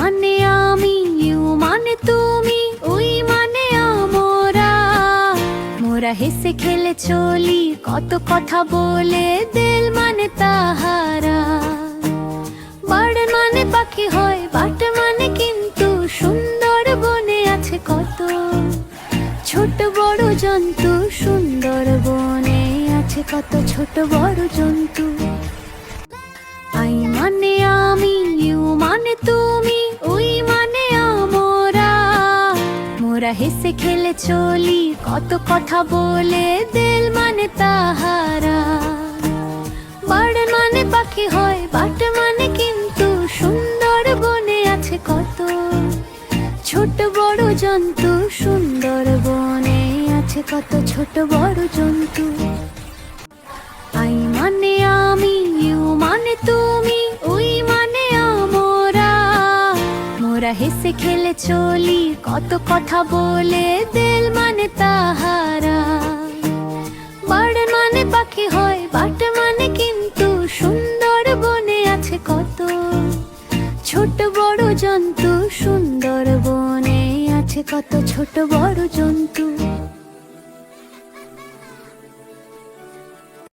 মানে আমি, ইউ মানে তুমি, ওই মানে আমরা। মোরা হেসে খেলে চলি, কত কথা বলে দিল মানে তাহারা। বার্ড মানে পাখি হয়, বাট মানে কিন্তু সুন্দর বনে আছে কত। ছোট বড় জন্তু সুন্দর বনে আছে কত ছোট বড় জন্তু। মোরা হেসে খেলে চলি, কত কথা বলে দিল মানে তাহারা। বাড় মানে পাখি হয়, বাট মানে কিন্তু সুন্দর বনে আছে কত। ছোট বড় জন্তু সুন্দর বনে আছে কত, ছোট বড় জন্তু মোরা হেসে খেলে চলি, কত কথা বলে দিল মানে তাহারা। বাড় মানে পাখি হয়, বাট মানে কিন্তু সুন্দর বনে আছে কত। ছোট বড় জন্তু সুন্দর বনে আছে কত, ছোট বড় জন্তু।